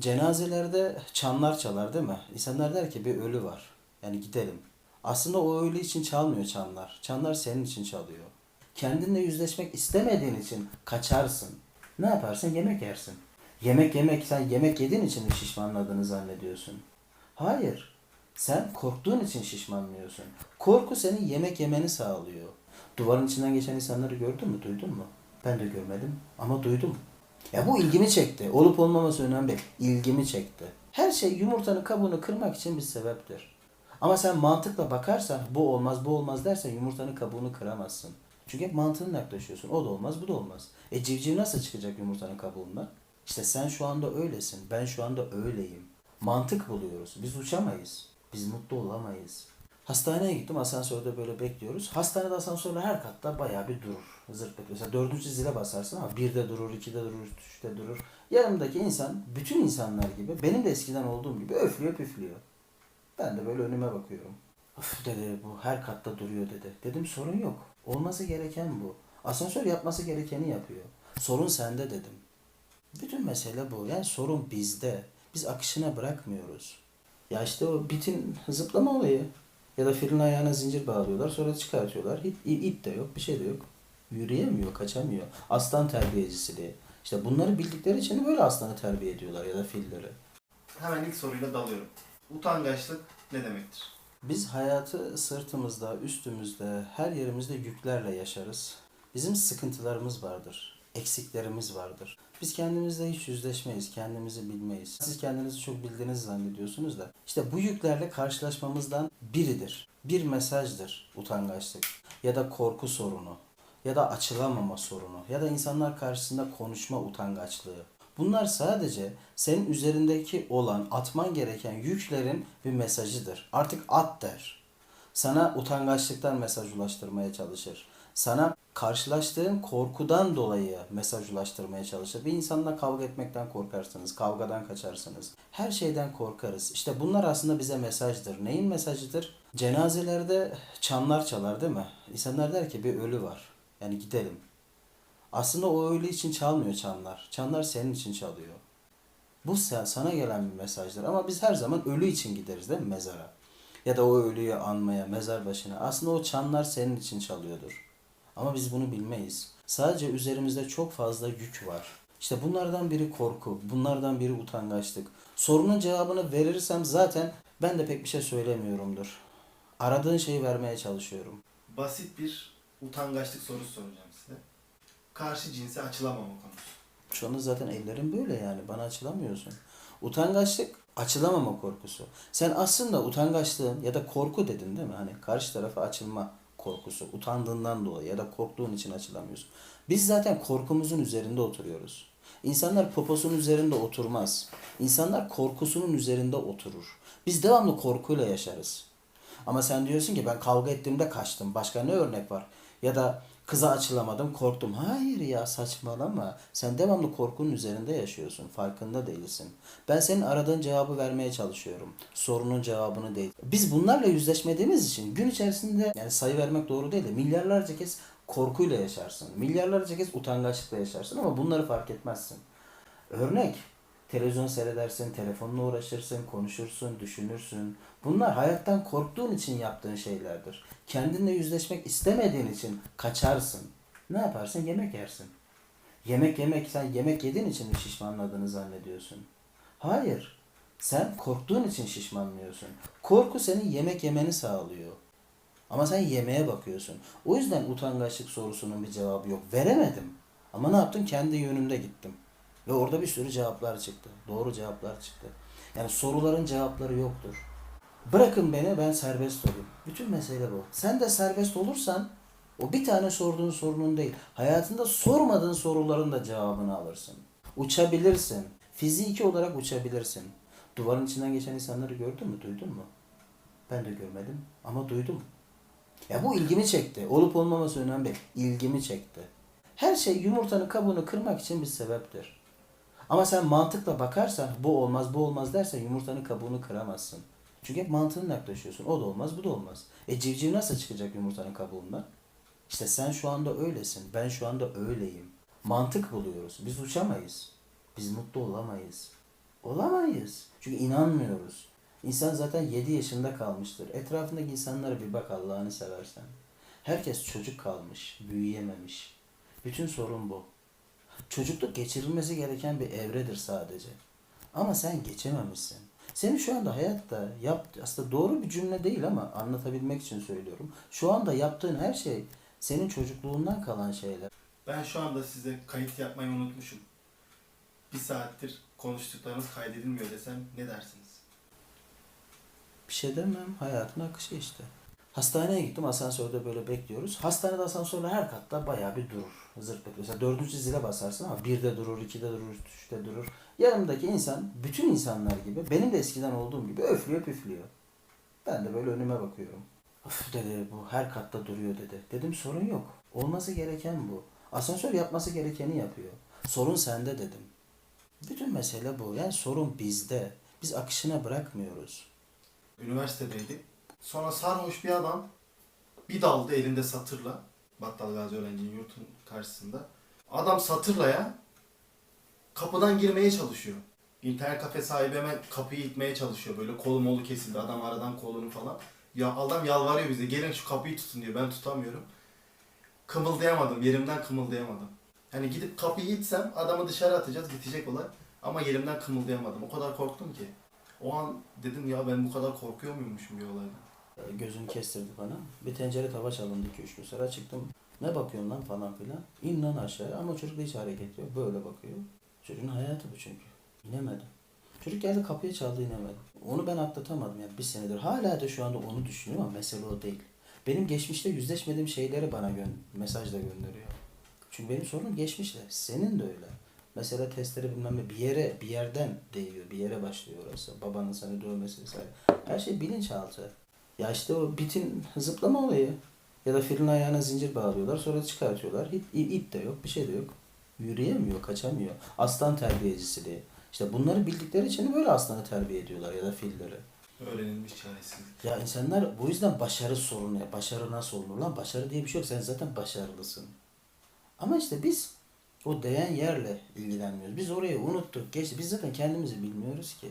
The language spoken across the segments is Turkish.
Cenazelerde çanlar çalar değil mi? İnsanlar der ki bir ölü var. Yani gidelim. Aslında o ölü için çalmıyor çanlar. Çanlar senin için çalıyor. Kendinle yüzleşmek istemediğin için kaçarsın. Ne yaparsın? Yemek yersin. Yemek yemek sen yemek yediğin için mi şişmanladığını zannediyorsun? Hayır. Sen korktuğun için şişmanlıyorsun. Korku senin yemek yemeni sağlıyor. Duvarın içinden geçen insanları gördün mü, duydun mu? Ben de görmedim ama duydum. Ya bu ilgimi çekti. Olup olmaması önemli değil. İlgimi çekti. Her şey yumurtanın kabuğunu kırmak için bir sebeptir. Ama sen mantıkla bakarsan bu olmaz bu olmaz dersen yumurtanın kabuğunu kıramazsın. Çünkü hep mantığınla yaklaşıyorsun. O da olmaz bu da olmaz. E civciv nasıl çıkacak yumurtanın kabuğundan? İşte sen şu anda öylesin. Ben şu anda öyleyim. Mantık buluyoruz. Biz uçamayız. Biz mutlu olamayız. Hastaneye gittim. Asansörde böyle bekliyoruz. Hastanede asansörler her katta bayağı bir durur. Zırt. Mesela dördüncü zile basarsın ama birde durur, ikide durur, üçte durur. Yanımdaki insan, bütün insanlar gibi, benim de eskiden olduğum gibi öflüyor püflüyor. Ben de böyle önüme bakıyorum. Of dedi bu her katta duruyor dedi. Dedim sorun yok. Olması gereken bu. Asansör yapması gerekeni yapıyor. Sorun sende dedim. Bütün mesele bu. Yani sorun bizde. Biz akışına bırakmıyoruz. Ya işte o bitin zıplama olayı. Ya da filin ayağına zincir bağlıyorlar sonra çıkartıyorlar. Ip, ip de yok bir şey de yok. Yürüyemiyor, kaçamıyor. Aslan terbiyecisi İşte bunları bildikleri için de böyle aslanı terbiye ediyorlar ya da filleri. Hemen ilk soruyla dalıyorum. Utangaçlık ne demektir? Biz hayatı sırtımızda, üstümüzde, her yerimizde yüklerle yaşarız. Bizim sıkıntılarımız vardır, eksiklerimiz vardır. Biz kendimizle hiç yüzleşmeyiz, kendimizi bilmeyiz. Siz kendinizi çok bildiğinizi zannediyorsunuz da. İşte bu yüklerle karşılaşmamızdan biridir. Bir mesajdır utangaçlık ya da korku sorunu ya da açılamama sorunu ya da insanlar karşısında konuşma utangaçlığı. Bunlar sadece senin üzerindeki olan atman gereken yüklerin bir mesajıdır. Artık at der. Sana utangaçlıktan mesaj ulaştırmaya çalışır. Sana karşılaştığın korkudan dolayı mesaj ulaştırmaya çalışır. Bir insanla kavga etmekten korkarsınız, kavgadan kaçarsınız. Her şeyden korkarız. İşte bunlar aslında bize mesajdır. Neyin mesajıdır? Cenazelerde çanlar çalar değil mi? İnsanlar der ki bir ölü var. Yani gidelim. Aslında o ölü için çalmıyor çanlar. Çanlar senin için çalıyor. Bu sana gelen bir mesajdır. Ama biz her zaman ölü için gideriz değil mi mezara? Ya da o ölüyü anmaya, mezar başına. Aslında o çanlar senin için çalıyordur. Ama biz bunu bilmeyiz. Sadece üzerimizde çok fazla yük var. İşte bunlardan biri korku, bunlardan biri utangaçlık. Sorunun cevabını verirsem zaten ben de pek bir şey söylemiyorumdur. Aradığın şeyi vermeye çalışıyorum. Basit bir utangaçlık sorusu soracağım size. Karşı cinse açılamama konusu. Şu anda zaten ellerim böyle yani. Bana açılamıyorsun. Utangaçlık açılamama korkusu. Sen aslında utangaçlığın ya da korku dedin değil mi? Hani karşı tarafa açılma korkusu. Utandığından dolayı ya da korktuğun için açılamıyorsun. Biz zaten korkumuzun üzerinde oturuyoruz. İnsanlar poposunun üzerinde oturmaz. İnsanlar korkusunun üzerinde oturur. Biz devamlı korkuyla yaşarız. Ama sen diyorsun ki ben kavga ettiğimde kaçtım. Başka ne örnek var? Ya da kıza açılamadım korktum. Hayır ya saçmalama. Sen devamlı korkunun üzerinde yaşıyorsun. Farkında değilsin. Ben senin aradığın cevabı vermeye çalışıyorum. Sorunun cevabını değil. Biz bunlarla yüzleşmediğimiz için gün içerisinde yani sayı vermek doğru değil de milyarlarca kez korkuyla yaşarsın. Milyarlarca kez utangaçlıkla yaşarsın ama bunları fark etmezsin. Örnek televizyon seyredersin, telefonla uğraşırsın, konuşursun, düşünürsün. Bunlar hayattan korktuğun için yaptığın şeylerdir. Kendinle yüzleşmek istemediğin için kaçarsın. Ne yaparsın? Yemek yersin. Yemek yemek sen yemek yediğin için mi şişmanladığını zannediyorsun? Hayır. Sen korktuğun için şişmanlıyorsun. Korku senin yemek yemeni sağlıyor. Ama sen yemeğe bakıyorsun. O yüzden utangaçlık sorusunun bir cevabı yok. Veremedim. Ama ne yaptım? Kendi yönümde gittim. Ve orada bir sürü cevaplar çıktı. Doğru cevaplar çıktı. Yani soruların cevapları yoktur. Bırakın beni ben serbest olayım. Bütün mesele bu. Sen de serbest olursan o bir tane sorduğun sorunun değil. Hayatında sormadığın soruların da cevabını alırsın. Uçabilirsin. Fiziki olarak uçabilirsin. Duvarın içinden geçen insanları gördün mü? Duydun mu? Ben de görmedim ama duydum. Ya bu ilgimi çekti. Olup olmaması önemli. İlgimi çekti. Her şey yumurtanın kabuğunu kırmak için bir sebeptir. Ama sen mantıkla bakarsan bu olmaz bu olmaz dersen yumurtanın kabuğunu kıramazsın. Çünkü hep mantığınla yaklaşıyorsun. O da olmaz bu da olmaz. E civciv nasıl çıkacak yumurtanın kabuğundan? İşte sen şu anda öylesin. Ben şu anda öyleyim. Mantık buluyoruz. Biz uçamayız. Biz mutlu olamayız. Olamayız. Çünkü inanmıyoruz. İnsan zaten 7 yaşında kalmıştır. Etrafındaki insanlara bir bak Allah'ını seversen. Herkes çocuk kalmış, büyüyememiş. Bütün sorun bu. Çocukluk geçirilmesi gereken bir evredir sadece. Ama sen geçememişsin. Senin şu anda hayatta yap aslında doğru bir cümle değil ama anlatabilmek için söylüyorum. Şu anda yaptığın her şey senin çocukluğundan kalan şeyler. Ben şu anda size kayıt yapmayı unutmuşum. Bir saattir konuştuklarımız kaydedilmiyor desem ne dersiniz? Bir şey demem. Hayatın akışı işte. Hastaneye gittim. Asansörde böyle bekliyoruz. Hastanede asansörler her katta bayağı bir durur. Zırt pırt. Mesela dördüncü zile basarsın ama birde durur, ikide durur, üçte durur. Yanımdaki insan, bütün insanlar gibi, benim de eskiden olduğum gibi öflüyor püflüyor. Ben de böyle önüme bakıyorum. Of dedi bu her katta duruyor dedi. Dedim sorun yok. Olması gereken bu. Asansör yapması gerekeni yapıyor. Sorun sende dedim. Bütün mesele bu. Yani sorun bizde. Biz akışına bırakmıyoruz. Üniversitedeydik. Sonra sarhoş bir adam bir daldı elinde satırla. Battal Gazi öğrencinin yurtun karşısında. Adam satırla ya kapıdan girmeye çalışıyor. İnternet kafe sahibi hemen kapıyı itmeye çalışıyor. Böyle kolu molu kesildi. Adam aradan kolunu falan. Ya adam yalvarıyor bize. Gelin şu kapıyı tutun diyor. Ben tutamıyorum. Kımıldayamadım. Yerimden kımıldayamadım. Yani gidip kapıyı itsem adamı dışarı atacağız. Bitecek olay. Ama yerimden kımıldayamadım. O kadar korktum ki. O an dedim ya ben bu kadar korkuyor muymuşum bir olaydan. Gözünü kestirdi bana. Bir tencere tava çalındı iki üç gün sonra çıktım. Ne bakıyorsun lan falan filan. İn lan aşağıya ama çocuk da hiç hareket yok. Böyle bakıyor. Çocuğun hayatı bu çünkü. İnemedi. Çocuk geldi kapıya çaldı inemedi. Onu ben atlatamadım yani bir senedir. Hala da şu anda onu düşünüyorum ama mesele o değil. Benim geçmişte yüzleşmediğim şeyleri bana gö mesajla gönderiyor. Çünkü benim sorunum geçmişte. Senin de öyle. Mesela testleri bilmem ne bir yere bir yerden değiyor. Bir yere başlıyor orası. Babanın seni dövmesi vesaire. Her şey bilinçaltı. Ya işte o bitin zıplama olayı. Ya da filin ayağına zincir bağlıyorlar sonra çıkartıyorlar. Ip, ip, de yok bir şey de yok. Yürüyemiyor, kaçamıyor. Aslan terbiyecisiliği. İşte bunları bildikleri için böyle aslanı terbiye ediyorlar ya da filleri. Öğrenilmiş çaresizlik. Ya insanlar bu yüzden başarı sorunu. Başarı nasıl olunur lan? Başarı diye bir şey yok. Sen zaten başarılısın. Ama işte biz o değen yerle ilgilenmiyoruz. Biz orayı unuttuk. Geçti. Biz zaten kendimizi bilmiyoruz ki.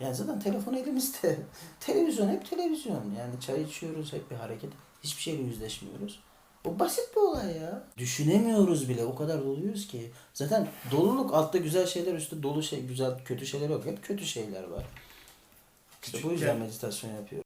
Yani zaten telefon elimizde. televizyon hep televizyon. Yani çay içiyoruz hep bir hareket. Hiçbir şeyle yüzleşmiyoruz. Bu basit bir olay ya. Düşünemiyoruz bile. O kadar doluyuz ki. Zaten doluluk altta güzel şeyler üstte dolu şey güzel kötü şeyler yok. Hep kötü şeyler var. İşte bu yüzden meditasyon yapıyor.